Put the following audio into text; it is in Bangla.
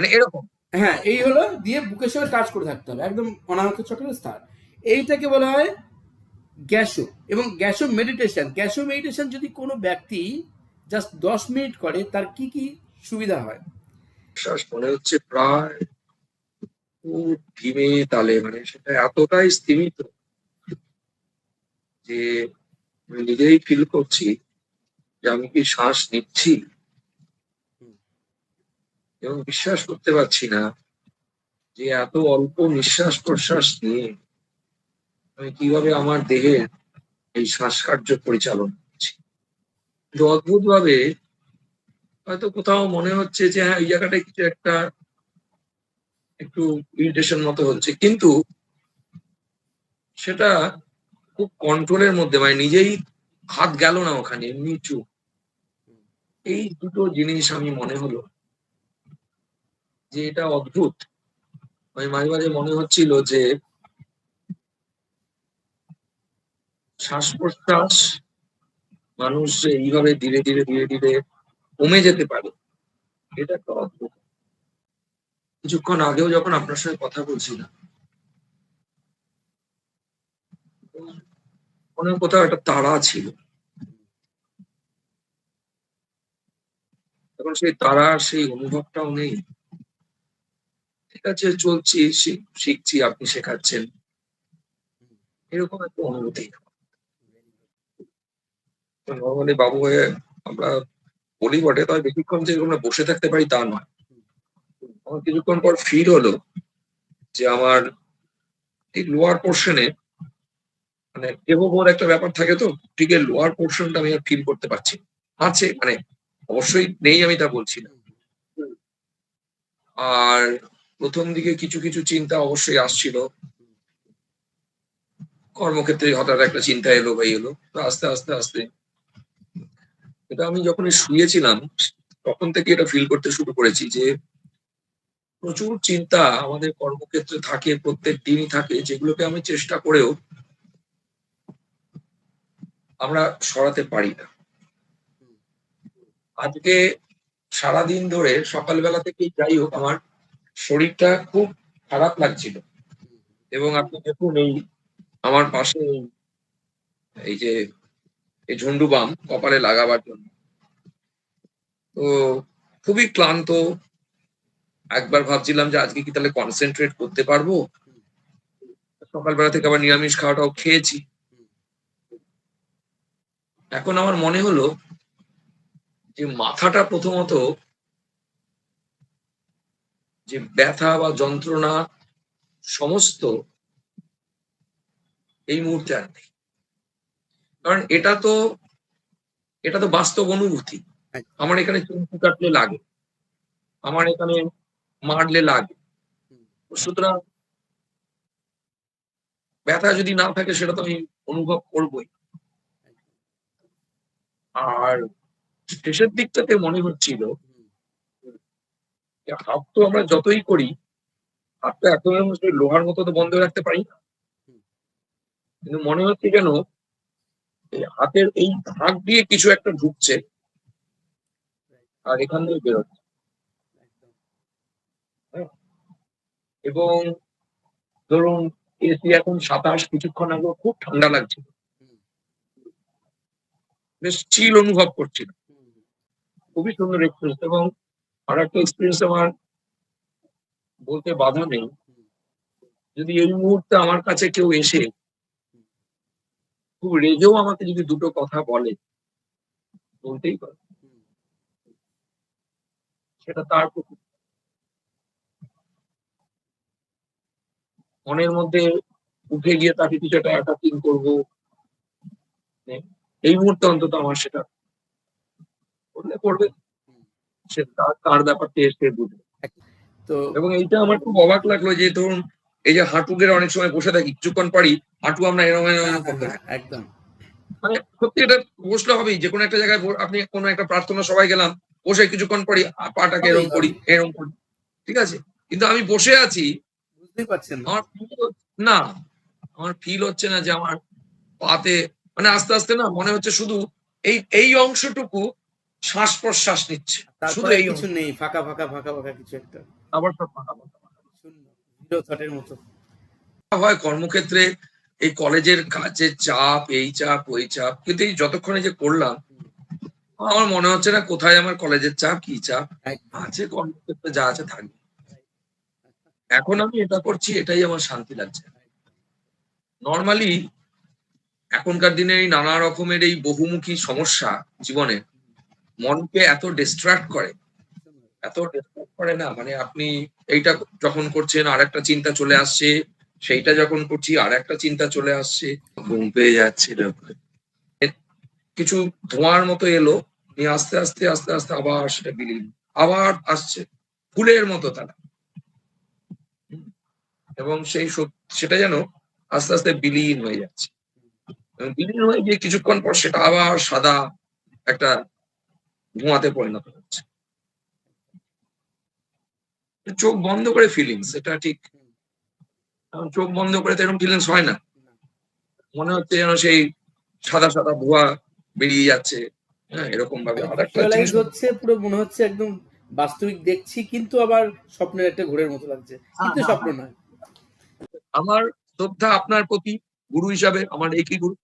মানে এরকম। হ্যাঁ এই হলো দিয়ে বুকের সঙ্গে টাচ করে থাকতে হবে একদম অনাহত চক্রের স্থান। এইটাকে বলা হয় গ্যাসো এবং গ্যাসো মেডিটেশন গ্যাসো মেডিটেশন যদি কোনো ব্যক্তি জাস্ট দশ মিনিট করে তার কি কি সুবিধা হয়? শ্বাস মনে হচ্ছে প্রায় ধীমে তালে মানে সেটা এতটাই স্থিমিত যে আমি নিজেই ফিল করছি যে আমি কি শ্বাস নিচ্ছি? এবং বিশ্বাস করতে পারছি না যে এত অল্প নিঃশ্বাস প্রশ্বাস নিয়ে আমি কীভাবে আমার দেহের এই শ্বাসকার্য পরিচালনা করছি। কিন্তু অদ্ভুত ভাবে হয়তো কোথাও মনে হচ্ছে যে হ্যাঁ এই জায়গাটায় কিছু একটা একটু ইরিটেশন মতো হচ্ছে। কিন্তু সেটা খুব কন্ট্রোলের মধ্যে মানে নিজেই হাত গেল না ওখানে চুপ। এই দুটো জিনিস আমি মনে হলো যে এটা অদ্ভুত। আমি মাঝে মাঝে মনে হচ্ছিল যে শ্বাস প্রশ্বাস মানুষ এইভাবে ধীরে ধীরে ধীরে ধীরে কমে যেতে পারে, এটা একটা অদ্ভুত। কিছুক্ষণ আগেও যখন আপনার সঙ্গে কথা বলছিলাম, মনে কোথাও একটা তারা ছিল। এখন সেই তারার সেই অনুভবটাও নেই। ঠিক আছে চলছি শিখ- শিখছি, আপনি শেখাচ্ছেন। এরকম একটা অনুভূতি। নর্মালি বাবু হয়ে আমরা বলি বটে, তবে বেশিক্ষণ যে আমরা বসে থাকতে পারি তা নয়। আমার কিছুক্ষণ পর ফিল হলো যে আমার এই লোয়ার পোর্শনে মানে দেহবোধ একটা ব্যাপার থাকে তো, ঠিক লোয়ার পোর্শনটা আমি আর ফিল করতে পারছি। আছে মানে অবশ্যই নেই আমি তা বলছি না। আর প্রথম দিকে কিছু কিছু চিন্তা অবশ্যই আসছিল। কর্মক্ষেত্রে হঠাৎ একটা চিন্তা এলো বা এলো আস্তে আস্তে আস্তে। এটা আমি যখন শুয়েছিলাম, তখন থেকে এটা ফিল করতে শুরু করেছি যে, প্রচুর চিন্তা আমাদের কর্মক্ষেত্রে থাকে, প্রত্যেক দিনই থাকে, যেগুলোকে আমি চেষ্টা করেও আমরা সরাতে পারি না। আজকে সারাদিন ধরে সকালবেলা থেকে যাই হোক, আমার শরীরটা খুব খারাপ লাগছিল। এবং আপনি দেখুন এই আমার পাশে এই- যে, এই ঝন্ডু বাম কপালে লাগাবার জন্য। তো খুবই ক্লান্ত। একবার ভাবছিলাম যে আজকে কি তাহলে কনসেন্ট্রেট করতে পারব? সকালবেলা থেকে আবার নিরামিষ খাওয়াটাও খেয়েছি। এখন আমার মনে হলো যে মাথাটা প্রথমত যে ব্যথা বা যন্ত্রণা সমস্ত এই মুহূর্তে আর নেই। কারণ এটা তো এটা তো বাস্তব অনুভূতি। আমার এখানে চুমকি কাটলে লাগে। আমার এখানে মারলে লাগে। সুতরাং ব্যথা যদি না থাকে সেটা তো আমি অনুভব করবই আর শেষের দিকটাতে মনে হচ্ছিল হাত তো আমরা যতই করি হাতটা তো হচ্ছে লোহার মতো তো বন্ধ রাখতে পারি না। কিন্তু মনে হচ্ছে যেন হাতের এই ফাঁক দিয়ে কিছু একটা ঢুকছে, আর এখান থেকে বেরোচ্ছে। এবং ধরুন, এসি এখন সাতাশ কিছুক্ষণ আগে খুব ঠান্ডা লাগছিল। বেশ চিল অনুভব করছিল খুবই সুন্দর এক্সপিরিয়েন্স এবং আর একটা এক্সপিরিয়েন্স আমার বলতে বাধা নেই। যদি এই মুহূর্তে আমার কাছে কেউ এসে খুব রেগেও আমাকে যদি দুটো কথা বলে, বলতেই পারে। সেটা তার মনের মধ্যে উঠে গিয়ে তাকে কিছু একটা অ্যাটাকিং করব। এই মুহূর্তে অন্তত আমার সেটা করলে করবে। সে তার ব্যাপারটা এসে বুঝবে তো এবং এইটা আমার খুব অবাক লাগল যে ধরুন এই যে হাঁটু গেড়ে অনেক সময় বসে থাকি কিছুক্ষণ পারি হাঁটু আমরা এরকম এরকম করতে একদম। মানে সত্যি এটা বসলে হবেই যে কোনো একটা জায়গায় আপনি কোনো একটা প্রার্থনা সবাই গেলাম বসে কিছুক্ষণ পরি পাটাকে এরকম করি এরকম করি ঠিক আছে? কিন্তু আমি বসে আছি বুঝতেই পারছেন আমার না আমার ফিল হচ্ছে না যে আমার পাতে মানে আস্তে আস্তে না মনে হচ্ছে শুধু এই এই অংশটুকু শ্বাস প্রশ্বাস নিচ্ছে শুধু তারপরে এই কিছু নেই ফাঁকা ফাঁকা ফাঁকা ফাঁকা কিছু একটা। আবার সব ফাঁকা ফাঁকা। শূন্য জিরো থটের মতো। হয় কর্মক্ষেত্রে এই কলেজের কাজের চাপ এই চাপ ওই চাপ কিন্তু এই যতক্ষণে যে করলাম আমার মনে হচ্ছে না কোথায় আমার কলেজের চাপ কি চাপ। আছে কর্মক্ষেত্রে যা আছে থাকবে এখন আমি এটা করছি এটাই আমার শান্তি লাগছে। নর্মালি এখনকার দিনে এই নানা রকমের এই বহুমুখী সমস্যা জীবনে মনকে এত ডিস্ট্রাক্ট করে। এত ডিস্ট্রাক্ট করে না মানে আপনি এইটা যখন করছেন আর একটা চিন্তা চলে আসছে সেইটা যখন করছি আর একটা চিন্তা চলে আসছে। ঘুম পেয়ে যাচ্ছে। কিছু ধোঁয়ার মতো এলো নিয়ে আস্তে আস্তে আস্তে আস্তে আবার সেটা বিলীন আবার আসছে ফুলের মতো তারা এবং সেই সেটা যেন আস্তে আস্তে বিলীন হয়ে যাচ্ছে। বিলীন হয়ে গিয়ে কিছুক্ষণ পর সেটা আবার সাদা একটা ধোঁয়াতে পরিণত হচ্ছে। চোখ বন্ধ করে ফিলিংস এটা ঠিক। চোখ বন্ধ করে তো এরকম ফিলিংস হয় না। মনে হচ্ছে যেন সেই সাদা সাদা ধোঁয়া বেরিয়ে যাচ্ছে। হ্যাঁ এরকম ভাবে আর একটা হচ্ছে পুরো মনে হচ্ছে একদম বাস্তবিক দেখছি কিন্তু আবার স্বপ্নের একটা ঘোরের মতো লাগছে। কিন্তু হ্যাঁ, স্বপ্ন নয়। আমার শ্রদ্ধা আপনার প্রতি গুরু হিসাবে আমার একই গুরু।